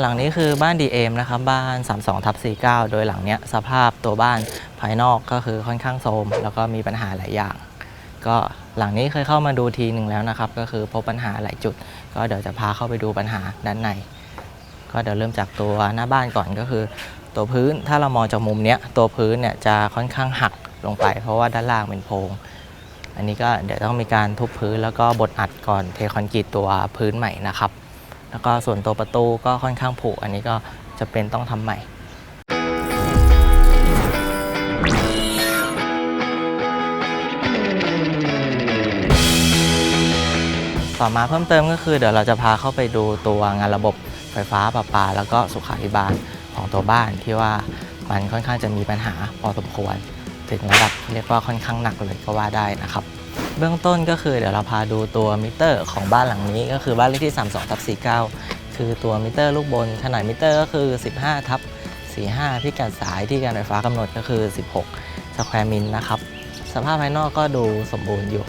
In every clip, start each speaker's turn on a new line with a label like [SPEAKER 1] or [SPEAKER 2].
[SPEAKER 1] หลังนี้คือบ้าน DM นะครับบ้าน 32ทับ49 โดยหลังเนี้ยสภาพตัวบ้านภายนอกก็คือค่อนข้างโทรมแล้วก็มีปัญหาหลายอย่าง ก็หลังนี้เคยเข้ามาดูทีหนึ่งแล้วนะครับ ก็คือพบปัญหาหลายจุด ก็เดี๋ยวจะพาเข้าไปดูปัญหาด้านใน ก็เดี๋ยวเริ่มจากตัวหน้าบ้านก่อนก็คือ ตัวพื้นถ้าเรามองจากมุมเนี้ยตัวพื้นเนี่ยจะค่อนข้างหักลงไป เพราะว่าด้านล่างเป็นโพรงอันนี้ก็เดี๋ยวต้องมีการทุบพื้นแล้วก็บดอัดก่อนเทคอนกรีตตัวพื้นใหม่นะครับ แล้วก็ส่วนตัวประตูก็ค่อนข้างผุอันนี้ก็จะเป็นต้องทำใหม่ต่อมาเพิ่มเติมก็คือเดี๋ยวเราจะพาเข้าไปดูตัวงานระบบไฟฟ้าประปา แล้วก็สุขาภิบาลของตัวบ้านที่ว่ามันค่อนข้างจะมีปัญหาพอสมควร ถึงระดับเรียกว่าค่อนข้างหนักเลยก็ว่าได้นะครับ เบื้องต้นก็คือเดี๋ยวเราพาดูตัวมิเตอร์ของบ้านหลังนี้ ก็คือบ้านเลขที่ 32ทับ49 คือตัวมิเตอร์ลูกบนขนาดมิเตอร์ก็คือ 15ทับ45 พิกัดสายที่การไฟฟ้ากำหนดก็คือ 16สแควร์มิลนะครับสภาพภายนอกก็ดูสมบูรณ์อยู่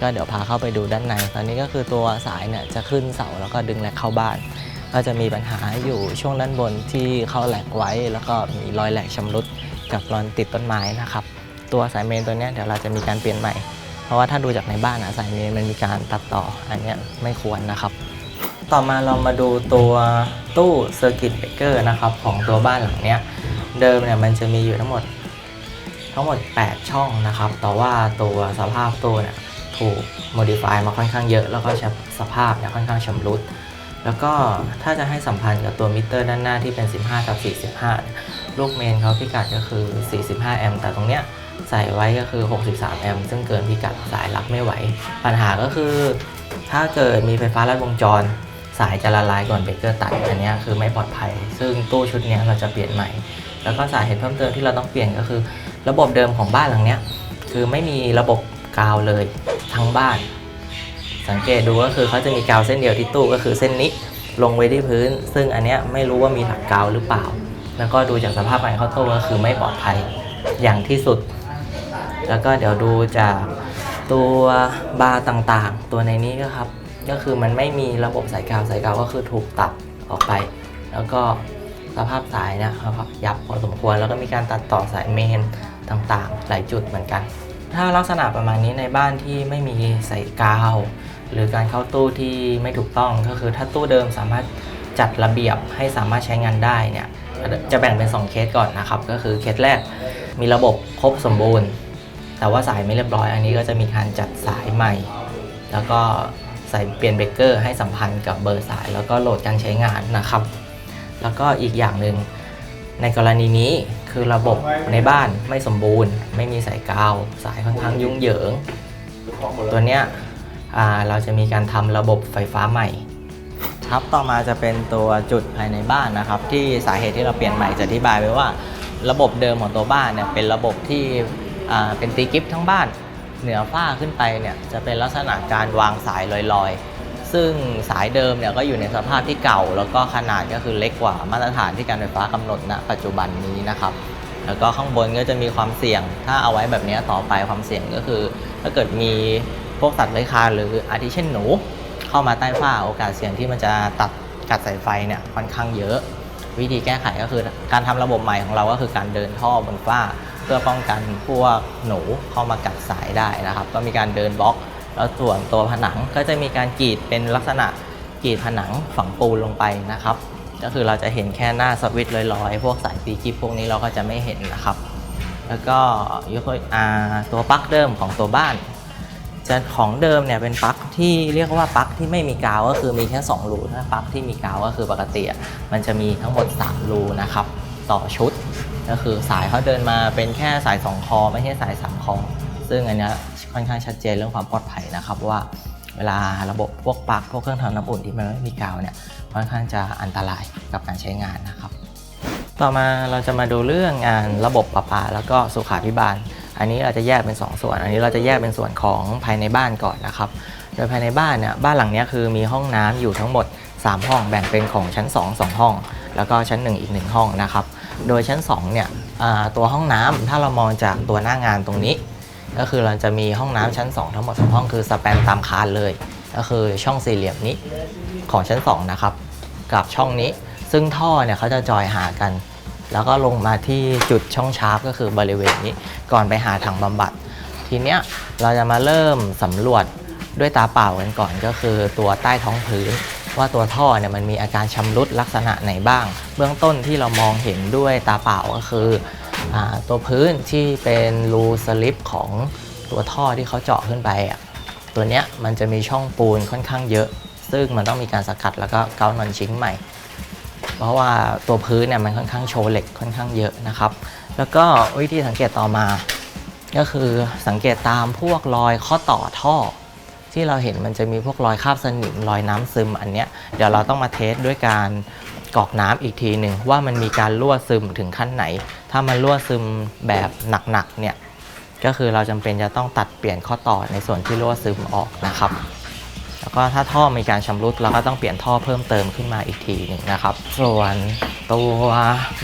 [SPEAKER 1] ก็เดี๋ยวพาเข้าไปดูด้านใน ตอนนี้ก็คือตัวสายเนี่ยจะขึ้นเสาแล้วก็ดึงแหลกเข้าบ้าน ก็จะมีปัญหาอยู่ช่วงด้านบนที่เข้าแหลกไว้ แล้วก็มีรอยแหลกชำรุดกับรอนติดต้นไม้นะครับตัวสายเมนตัวนี้เดี๋ยวเราจะมีการเปลี่ยนใหม่ เพราะว่าถ้าดูจากในบ้านอะสายเมนมันมีการตัดต่ออันเนี้ยไม่ควรนะครับ ต่อมาเรามาดูตัวตู้เซอร์กิตเบรกเกอร์นะครับของตัวบ้านหลังเนี้ยเดิมเนี่ยมันจะมีอยู่ทั้งหมดทั้งหมด 8 ช่องนะครับ แต่ว่าตัวสภาพตู้เนี่ยถูก modify มาค่อนข้างเยอะ แล้วก็สภาพเนี่ยค่อนข้างชำรุด แล้วก็ถ้าจะให้สัมพันธ์กับตัวมิเตอร์ด้านหน้าที่เป็น 15 กับ 45 ลูกเมนเขาพิกัดก็คือ 45 แอมป์ แต่ตรงเนี้ย ใส่ไว้ก็คือ 63 แอมป์ซึ่งเกินพิกัดสายรับไม่ไหว ปัญหาก็คือ ถ้าเกิดมีไฟฟ้าลัดวงจร สายจะละลายก่อนเบรกเกอร์ตัดอันนี้คือไม่ปลอดภัย ซึ่งตู้ชุดนี้เราจะเปลี่ยนใหม่ แล้วก็สาเหตุเพิ่มเติมที่เราต้องเปลี่ยนก็คือ ระบบเดิมของบ้านหลังนี้คือไม่มีระบบกาวเลยทั้งบ้าน สังเกตดูก็คือเขาจะมีกาวเส้นเดียวที่ตู้ก็คือเส้นนี้ลงไว้ที่พื้น ซึ่งอันนี้ไม่รู้ว่ามีหลักกาวหรือเปล่า แล้วก็ดูจากสภาพภายในเข้าตู้ก็คือไม่ปลอดภัยอย่างที่สุด แล้วก็เดี๋ยวดูจากตัวบาร์ต่างๆ ตัวในนี้ก็ครับ ก็คือมันไม่มีระบบสายกาวสายกาวก็คือถูกตัดออกไป แล้วก็สภาพสายเนี่ยครับยับพอสมควรแล้วก็มีการตัดต่อสายเมนต่างๆ หลายจุดเหมือนกัน ถ้าลักษณะประมาณนี้ในบ้านที่ไม่มีสายกาว หรือการเข้าตู้ที่ไม่ถูกต้องก็คือถ้าตู้เดิมสามารถจัดระเบียบให้สามารถใช้งานได้เนี่ยจะแบ่งเป็น 2 เคสก่อนนะครับ ก็คือเคสแรกมีระบบครบสมบูรณ์ แต่ว่าสายไม่เรียบร้อย อันนี้ก็จะมีการจัดสายใหม่ แล้วก็ใส่เปลี่ยนเบรกเกอร์ให้สัมพันธ์กับเบอร์สาย แล้วก็โหลดการใช้งานนะครับ แล้วก็อีกอย่างหนึ่งในกรณีนี้คือระบบในบ้านไม่สมบูรณ์ ไม่มีสายกาว สายค่อนข้างยุ่งเหยิง ตัวเนี้ยเราจะมีการทำระบบไฟฟ้าใหม่ครับต่อมาจะเป็นตัวจุดภายในบ้านนะครับ ที่สาเหตุที่เราเปลี่ยนใหม่จะอธิบายไว้ว่า ระบบเดิมของตัวบ้านเนี่ยเป็นระบบที่ เป็นตีกิฟทั้งบ้านเหนือฝ้าขึ้นไปเนี่ยจะเป็นลักษณะการวางสายลอยๆ ซึ่งสายเดิมเนี่ยก็อยู่ในสภาพที่เก่า แล้วก็ขนาดก็คือเล็กกว่ามาตรฐานที่การไฟฟ้ากำหนดณปัจจุบันนี้นะครับ แล้วก็ข้างบนก็จะมีความเสี่ยง ถ้าเอาไว้แบบนี้ต่อไปความเสี่ยงก็คือ ถ้าเกิดมีพวกสัตว์เลื้อยคลานหรืออาทิเช่นหนู เข้ามาใต้ฝ้าโอกาสเสี่ยงที่มันจะตัดกัดสายไฟเนี่ยค่อนข้างเยอะ วิธีแก้ไขก็คือการทำระบบใหม่ของเราก็คือการเดินท่อบนฝ้า พื่อป้องกันพวกหนูเข้ามากัดสายได้นะครับ ก็มีการเดินบล็อก แล้วส่วนตัวผนังก็จะมีการกรีดเป็นลักษณะกรีดผนังฝังปูนลงไปนะครับ ก็คือเราจะเห็นแค่หน้าสวิตช์ลอยๆ พวกสายตีกิฟพวกนี้เราก็จะไม่เห็นนะครับ แล้วก็ยกตัวอ่าตัวปลั๊กเดิมของตัวบ้านจะของเดิมเนี่ยเป็นปลั๊กที่เรียกว่าปลั๊กที่ไม่มีกาวก็คือมีแค่2รูถ้าปลั๊กที่มีกาวก็คือปกติมันจะมีทั้งหมด3รูนะครับต่อชุด ก็คือสายเขาเดินมาเป็นแค่สาย 2 คอ ไม่ใช่สาย 3 คอ ซึ่งอันนี้ค่อนข้างชัดเจนเรื่องความปลอดภัยนะครับ ว่าเวลาระบบพวกปลั๊กพวกเครื่องทำน้ำอุ่นที่มันไม่มีกาวเนี่ยค่อนข้างจะอันตรายกับการใช้งานนะครับ ต่อมาเราจะมาดูเรื่องงานระบบประปา แล้วก็สุขาภิบาล อันนี้เราจะแยกเป็น 2 ส่วน อันนี้เราจะแยกเป็นส่วนของภายในบ้านก่อนนะครับโดยภายในบ้านเนี่ยบ้านหลังนี้คือมีห้องน้ำอยู่ทั้งหมด 3 ห้องแบ่งเป็นของชั้น 2 2 ห้อง แล้วก็ชั้น 1 อีก 1 ห้องนะครับ โดยชั้น2เนี่ยตัวห้องน้ำถ้าเรามองจากตัวหน้างานตรงนี้ ก็คือเราจะมีห้องน้ำชั้น 2 ทั้งหมด2ห้องคือสแปนตามคานเลย ก็คือช่องสี่เหลี่ยมนี้ของชั้น 2 นะครับ กับช่องนี้ซึ่งท่อเนี่ยเขาจะจอยหากัน แล้วก็ลงมาที่จุดช่องชาร์ปก็คือบริเวณนี้ก่อนไปหาถังบำบัด ทีเนี้ยเราจะมาเริ่มสำรวจด้วยตาเปล่ากันก่อนก็คือตัวใต้ท้องพื้น ว่าตัวท่อเนี่ยมันมีอาการชำรุดลักษณะไหนบ้าง เบื้องต้นที่เรามองเห็นด้วยตาเปล่าก็คืออตัวพื้นที่เป็นรูสลิปของตัวท่อที่เขาเจาะขึ้นไปอะตัวเนี้ยมันจะมีช่องปูนค่อนข้างเยอะ ซึ่งมันต้องมีการสกัดแล้วก็เกานอนชิ้งใหม่ เพราะว่าตัวพื้นเนี่ยมันค่อนข้างโชว์เหล็กค่อนข้างเยอะนะครับ แล้วก็วิธีสังเกตต่อมา ก็คือสังเกตตามพวกรอยข้อต่อท่อ ที่เราเห็นมันจะมีพวกรอยคราบสนิมรอยน้ำซึมอันเนี้ยเดี๋ยวเราต้องมาเทสด้วยการกรอกน้ำอีกทีหนึ่งว่ามันมีการรั่วซึมถึงขั้นไหน ถ้ามันรั่วซึมแบบหนักๆเนี่ยก็คือเราจำเป็นจะต้องตัดเปลี่ยนข้อต่อในส่วนที่รั่วซึมออกนะครับ แล้วก็ถ้าท่อมีการชำรุดเราก็ต้องเปลี่ยนท่อเพิ่มเติมขึ้นมาอีกทีหนึ่งนะครับ ส่วนตัว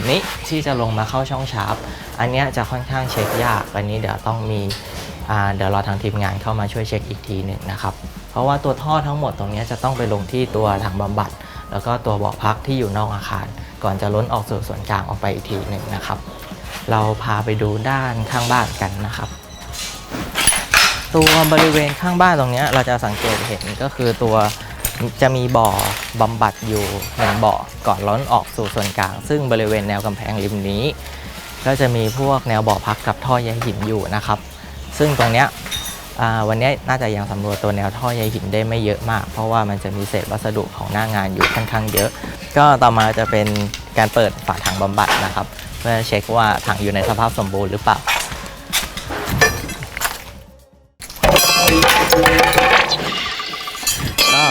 [SPEAKER 1] นี้ที่จะลงมาเข้าช่องชาร์ปอันเนี้ยจะค่อนข้างเช็คยากอันนี้เดี๋ยวต้องมี เดี๋ยวรอทางทีมงานเข้ามาช่วยเช็คอีกทีหนึ่งนะครับเพราะว่าตัวท่อทั้งหมดตรงนี้จะต้องไปลงที่ตัวถังบำบัด แล้วก็ตัวเบาะพักที่อยู่นอกอาคาร ก่อนจะล้นออกสู่ส่วนกลางออกไปอีกทีหนึ่งนะครับ เราพาไปดูด้านข้างบ้านกันนะครับ ตัวบริเวณข้างบ้านตรงนี้เราจะสังเกตเห็นก็คือตัวจะมีบ่อบำบัดอยู่หนึ่งบ่อก่อนล้นออกสู่ส่วนกลาง ซึ่งบริเวณแนวกำแพงริมนี้ ก็จะมีพวกแนวบ่อพักกับท่อใยหินอยู่นะครับ ซึ่งตรงเนี้ยวันนี้น่าจะยังสำรวจตัวแนวท่อใยหินได้ไม่เยอะมาก เพราะว่ามันจะมีเศษวัสดุของหน้างานอยู่ค่อนข้างเยอะ ก็ต่อมาจะเป็นการเปิดฝาถังบำบัดนะครับ เพื่อเช็คว่าถังอยู่ในสภาพสมบูรณ์หรือเปล่าก็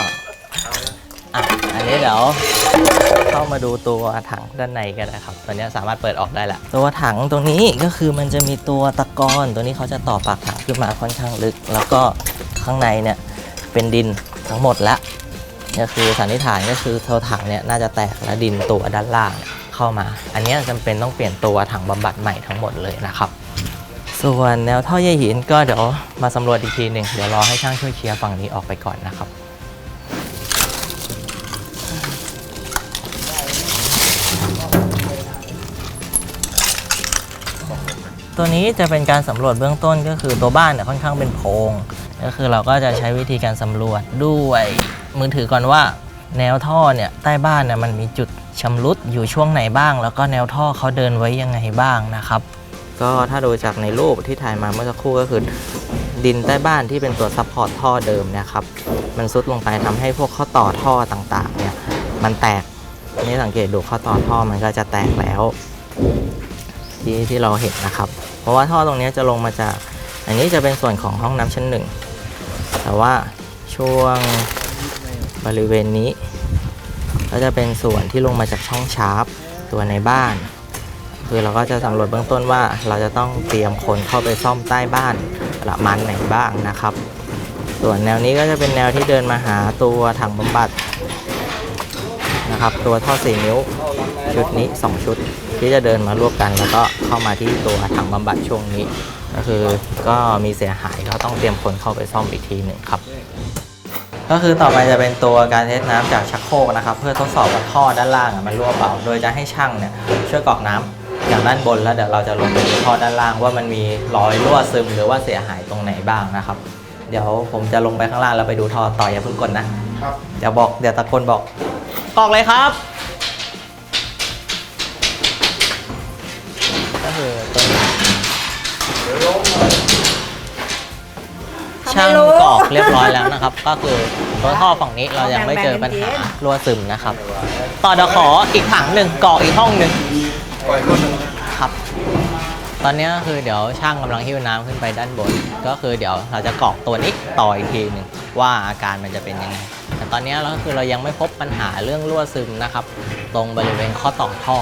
[SPEAKER 1] อะอันนี้เดี๋ยว มาดูตัวถังด้านในกันนะครับตอนนี้สามารถเปิดออกได้แล้วตัวถังตรงนี้ก็คือมันจะมีตัวตะกอนตัวนี้เขาจะต่อปากถังขึ้นมาค่อนข้างลึก แล้วก็ข้างในเนี่ยเป็นดินทั้งหมดแล้วก็คือสันนิษฐานก็คือตัวถังเนี่ยน่าจะแตกและดินตัวด้านล่างเข้ามา อันนี้ยจำเป็นต้องเปลี่ยนตัวถังบำบัดใหม่ทั้งหมดเลยนะครับ ส่วนแนวท่อใยหินก็เดี๋ยวมาสำรวจอีกทีหนึ่งเดี๋ยวรอให้ช่างช่วยเคลียร์ฝั่งนี้ออกไปก่อนนะครับ ตัวนี้จะเป็นการสำรวจเบื้องต้นก็คือตัวบ้านเนี่ยค่อนข้างเป็นโพรงก็คือเราก็จะใช้วิธีการสำรวจด้วยมือถือก่อนว่า แนวท่อเนี่ยใต้บ้านเนี่ยมันมีจุดชำรุดอยู่ช่วงไหนบ้าง แล้วก็แนวท่อเขาเดินไว้ยังไงบ้างนะครับ ก็ถ้าดูจากในรูปที่ถ่ายมาเมื่อสักครู่ก็คือดินใต้บ้านที่เป็นตัวซัพพอร์ตท่อเดิมเนะครับมันซุดลงไปทำให้พวกข้อต่อท่อต่างๆเนี่ยมันแตกนี่สังเกตดูข้อต่อท่อมันก็จะแตกแล้ว ที่ที่เราเห็นนะครับ เพราะว่าท่อตรงนี้จะลงมาจาก อันนี้จะเป็นส่วนของห้องน้ำชั้นหนึ่งแต่ว่าช่วงบริเวณนี้ ก็จะเป็นส่วนที่ลงมาจากช่องชาร์ปตัวในบ้าน คือเราก็จะสำรวจเบื้องต้นว่าเราจะต้องเตรียมคนเข้าไปซ่อมใต้บ้านประมาณไหนบ้างนะครับ ส่วนแนวนี้ก็จะเป็นแนวที่เดินมาหาตัวถังบำบัดนะครับ ตัวท่อ4นิ้วชุดนี้ 2 ชุด ที่จะเดินมารวบกัน แล้วก็เข้ามาที่ตัวถังบำบัดช่วงนี้ ก็คือก็มีเสียหายก็ต้องเตรียมคนเข้าไปซ่อมอีกทีหนึ่งครับ ก็คือต่อไปจะเป็นตัวการเทสน้ำจากชักโครกนะครับ เพื่อทดสอบว่าท่อด้านล่างมันรั่วเปล่า โดยจะให้ช่างเนี่ยช่วยกรอกน้ำจากด้านบนแล้วเดี๋ยวเราจะลงไปดูท่อด้านล่างว่ามันมีรอยรั่วซึมหรือว่าเสียหายตรงไหนบ้างนะครับ เดี๋ยวผมจะลงไปข้างล่างแล้วไปดูท่อต่ออย่าเพิ่งกดนะครับเดี๋ยวบอกเดี๋ยวตะโกนบอกกรอกเลยครับ ช่างกรอกเรียบร้อยแล้วนะครับ ก็คือตัวท่อฝั่งนี้เรายังไม่เจอปัญหารั่วซึมนะครับ ต่อเดี๋ยวขออีกถังหนึ่งกรอกอีกห้องหนึ่งครับ ตอนนี้คือเดี๋ยวช่างกำลังหิ้วน้ำขึ้นไปด้านบน ก็คือเดี๋ยวเราจะกรอกตัวนี้ต่ออีกทีหนึ่งว่าอาการมันจะเป็นยังไงแต่ตอนนี้เราก็คือเรายังไม่พบปัญหาเรื่องรั่วซึมนะครับ ตรงบริเวณข้อต่อท่อ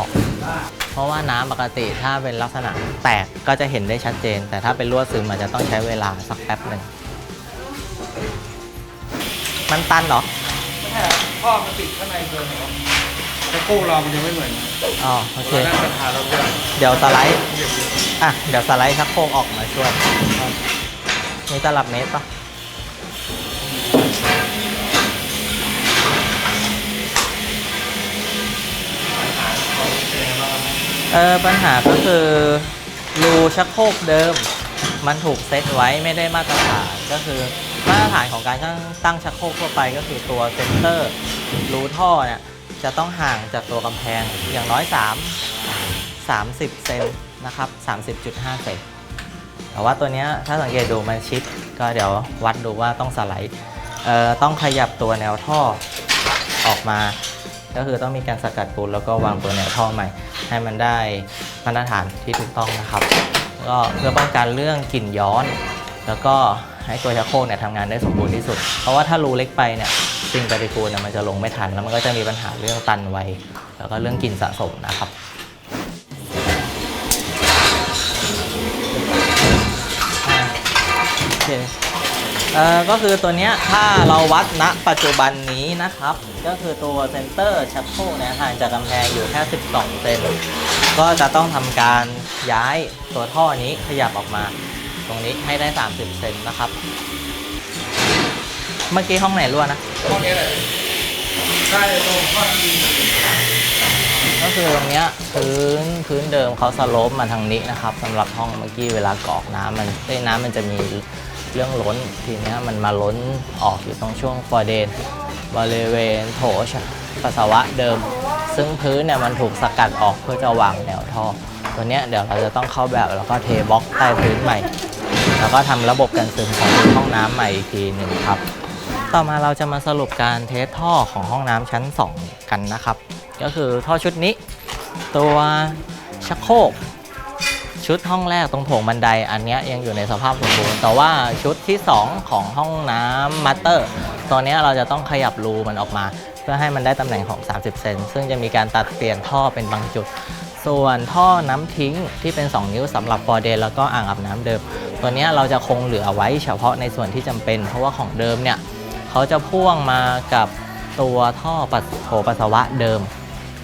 [SPEAKER 1] เพราะว่าน้ำปกติถ้าเป็นลักษณะแตกก็จะเห็นได้ชัดเจน แต่ถ้าเป็นรั่วซึมอาจจะต้องใช้เวลาสักแป๊บหนึ่ง มันตันเหรอ
[SPEAKER 2] ไม่ใช่ครับท่อมันติดข้างในเกินครับแต่กู้เรามันยังไม่เหมือนนะ
[SPEAKER 1] อ๋อ โอเค
[SPEAKER 2] เราได้ปัญหาเราเยอะ
[SPEAKER 1] เดี๋ยวสไลด์อะ เดี๋ยวสไลด์ชักโครกออกมาช่วยมีตลับเมตรปะเออปัญหาก็คือรูชักโครกเดิม มันถูกเซตไว้ไม่ได้มาตรฐานก็คือ มาตรฐานของการตั้งชักโครกทั่วไปก็คือตัวเซนเตอร์รูท่อเนี่ยจะต้องห่างจากตัวกำแพงอย่างน้อย 3 30 เซนนะครับ 30.5 เซนแต่ว่าตัวเนี้ยถ้าสังเกตดูมันชิด ก็เดี๋ยววัดดูว่าต้องสไลด์เอ่อต้องขยับตัวแนวท่อออกมา ก็คือต้องมีการสกัดปูนแล้วก็วางตัวแนวท่อใหม่ ให้มันได้มาตรฐานที่ถูกต้องนะครับ ก็เพื่อป้องกันเรื่องกลิ่นย้อน แล้วก็ ให้ตัวชักโครกเนี่ยทำงานได้สมบูรณ์ที่สุด เพราะว่าถ้ารูเล็กไปเนี่ยสิ่งปฏิกูลเนี่ยมันจะลงไม่ทัน แล้วมันก็จะมีปัญหาเรื่องตันไวแล้วก็เรื่องกลิ่นสะสมนะครับอ่าโอเคเอ่อก็คือตัวเนี้ยถ้าเราวัดณปัจจุบันนี้นะครับ ก็คือตัวเซนเตอร์ชักโครกเนี่ยห่างจากกำแพงอยู่แค่ 12 เซนก็จะต้องทำการย้ายตัวท่อนี้ขยับออกมา ตรงนี้ให้ได้ 30เซนนะครับ เมื่อกี้ห้องไหนรั่วนะ
[SPEAKER 2] ห้องนี้เลยใช่ตรงข้อที่
[SPEAKER 1] ก็คือตรงเนี้ยพื้นพื้นเดิมเขาสโลปมาทางนี้นะครับสำหรับห้องเมื่อกี้เวลากรอกน้ำมันเอ้น้ำมันจะมีเรื่องล้นทีเนี้ยมันมาล้นออกอยู่ตรงช่วงฟอร์เดนบริเวณโถปัสสาวะเดิม ซึ่งพื้นเนี่ยมันถูกสกัดออกเพื่อจะวางแนวท่อตัวเนี้ยเดี๋ยวเราจะต้องเข้าแบบแล้วก็เทบล็อกใต้พื้นใหม่ แล้วก็ทำระบบกันซึมของห้องน้ำใหม่อีกทีหนึ่งครับ ต่อมาเราจะมาสรุปการเทสท่อของห้องน้ำชั้น 2 กันนะครับ ก็คือท่อชุดนี้ ตัวชักโครกชุดห้องแรกตรงโถงบันไดอันนี้ยังอยู่ในสภาพสมบูรณ์ แต่ว่าชุดที่ 2 ของห้องน้ำมัตเตอร์ตัวนี้เราจะต้องขยับรูมันออกมา เพื่อให้มันได้ตำแหน่งของ 30 เซนซึ่งจะมีการตัดเปลี่ยนท่อเป็นบางจุด ส่วนท่อน้ำทิ้งที่เป็น 2 นิ้วสำหรับฟอร์เดนแล้วก็อ่างอาบน้ำเดิม ตัวนี้เราจะคงเหลือไว้เฉพาะในส่วนที่จำเป็น เพราะว่าของเดิมเนี่ยเขาจะพ่วงมากับตัวท่อปัสโถปัสสาวะเดิม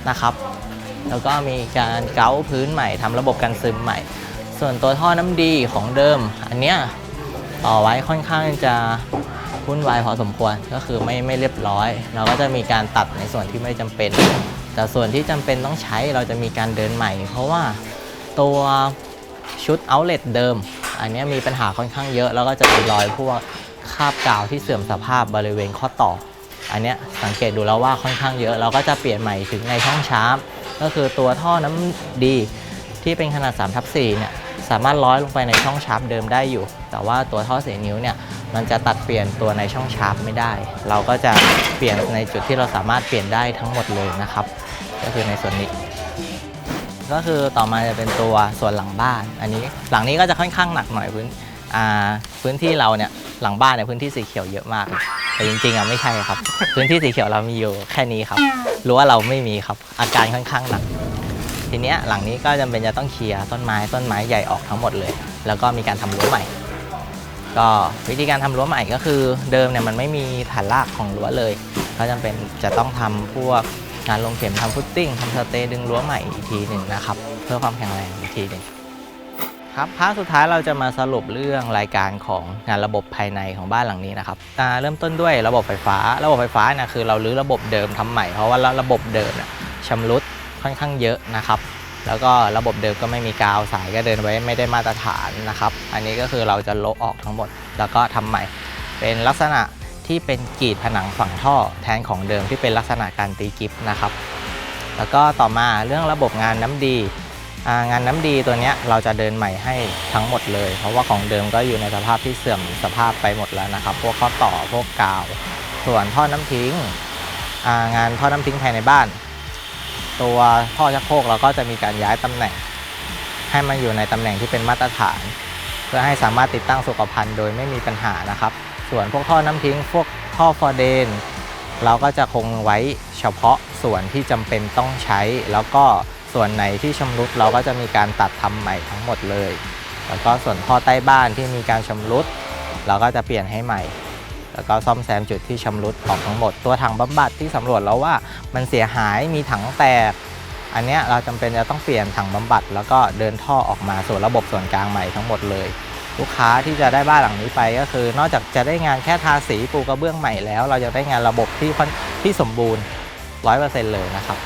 [SPEAKER 1] นะครับ แล้วก็มีการเกาพื้นใหม่ทำระบบกันซึมใหม่ ส่วนตัวท่อน้ำดีของเดิม อันเนี้ยต่อไว้ค่อนข้างจะวุ่นวายพอสมควรก็คือไม่ไม่เรียบร้อย เราก็จะมีการตัดในส่วนที่ไม่จำเป็น แต่ส่วนที่จำเป็นต้องใช้เราจะมีการเดินใหม่ เพราะว่าตัวชุด outlet เดิม อันนี้มีปัญหาค่อนข้างเยอะ แล้วก็จะมีรอยพวกคราบกาวที่เสื่อมสภาพบริเวณข้อต่อ อันนี้สังเกตดูแล้วว่าค่อนข้างเยอะ เราก็จะเปลี่ยนใหม่ถึงในช่องชาร์ปก็คือตัวท่อน้ำดีที่เป็นขนาด3ทับ4เนี่ยสามารถร้อยลงไปในช่องชาร์ปเดิมได้อยู่ แต่ว่าตัวท่อสีนิ้วเนี่ยมันจะตัดเปลี่ยนตัวในช่องชาร์ปไม่ได้ เราก็จะเปลี่ยนในจุดที่เราสามารถเปลี่ยนได้ทั้งหมดเลยนะครับ ก็คือในส่วนนี้ ก็คือต่อมาจะเป็นตัวส่วนหลังบ้าน อันนี้หลังนี้ก็จะค่อนข้างหนักหน่อยพื้นอ่าพื้นที่เราเนี่ยหลังบ้านเนี่ยพื้นที่สีเขียวเยอะมาก แต่จริงๆอะไม่ใช่ครับ พื้นที่สีเขียวเรามีอยู่แค่นี้ครับรู้ว่าเราไม่มีครับอาการค่อนข้างหนัก ทีเนี้ยหลังนี้ก็จำเป็นจะต้องเคลียร์ต้นไม้ต้นไม้ใหญ่ออกทั้งหมดเลย แล้วก็มีการทำรั้วใหม่ ก็วิธีการทำรั้วใหม่ก็คือ เดิมเนี่ยมันไม่มีฐานรากของรั้วเลย ก็จำเป็นจะต้องทำพวก งานลงเข็มทำฟุตติ้งทำสเตย์ดึงรั้วใหม่อีกทีหนึ่งนะครับ เพื่อความแข็งแรงอีกทีหนึ่งครับพาร์ทสุดท้ายเราจะมาสรุปเรื่องรายการของงานระบบภายในของบ้านหลังนี้นะครับเริ่มต้นด้วยระบบไฟฟ้า ระบบไฟฟ้านี่ยคือเรารื้อระบบเดิมทำใหม่เพราะว่าระบบเดิมนี่ยชำรุดค่อนข้างเยอะนะครับแล้วก็ระบบเดิมก็ไม่มีกาวสายก็เดินไว้ไม่ได้มาตรฐานนะครับ อันนี้ก็คือเราจะละออกทั้งหมด แล้วก็ทำใหม่ เป็นลักษณะ ที่เป็นกรีดผนังฝั่งท่อ แทนของเดิมที่เป็นลักษณะการตีกิฟนะครับ แล้วก็ต่อมาเรื่องระบบงานน้ำดีงานน้ำดีตัวเนี้ยเราจะเดินใหม่ให้ทั้งหมดเลย เพราะว่าของเดิมก็อยู่ในสภาพที่เสื่อมสภาพไปหมดแล้วนะครับ พวกข้อต่อพวกกาว ส่วนท่อน้ำทิ้งงานท่อน้ำทิ้งภายในบ้าน ตัวท่อชักโครกเราก็จะมีการย้ายตำแหน่ง ให้มันอยู่ในตำแหน่งที่เป็นมาตรฐาน เพื่อให้สามารถติดตั้งสุขภัณฑ์โดยไม่มีปัญหานะครับ ส่วนพวกท่อน้ำทิ้งพวกท่อฟอร์เดนเราก็จะคงไว้เฉพาะส่วนที่จำเป็นต้องใช้ แล้วก็ส่วนไหนที่ชำรุดเราก็จะมีการตัดทำใหม่ทั้งหมดเลย แล้วก็ส่วนท่อใต้บ้านที่มีการชำรุด เราก็จะเปลี่ยนให้ใหม่ แล้วก็ซ่อมแซมจุดที่ชำรุดออกทั้งหมด ตัวถังบำบัดที่สำรวจแล้วว่ามันเสียหายมีถังแตก อันนี้เราจำเป็นจะต้องเปลี่ยนถังบำบัด แล้วก็เดินท่อออกมาสู่ระบบส่วนกลางใหม่ทั้งหมดเลย ลูกค้าที่จะได้บ้านหลังนี้ไปก็คือ นอกจากจะได้งานแค่ทาสีปูกระเบื้องใหม่แล้ว เราจะได้งานระบบที่ที่สมบูรณ์ 100%เลยนะครับ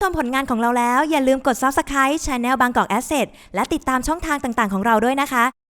[SPEAKER 3] ชมผลงานของเราแล้วอย่าลืมกด Subscribe Channel บางกอกแอสเซทและติดตามช่องทางต่างๆ ของเราด้วยนะคะ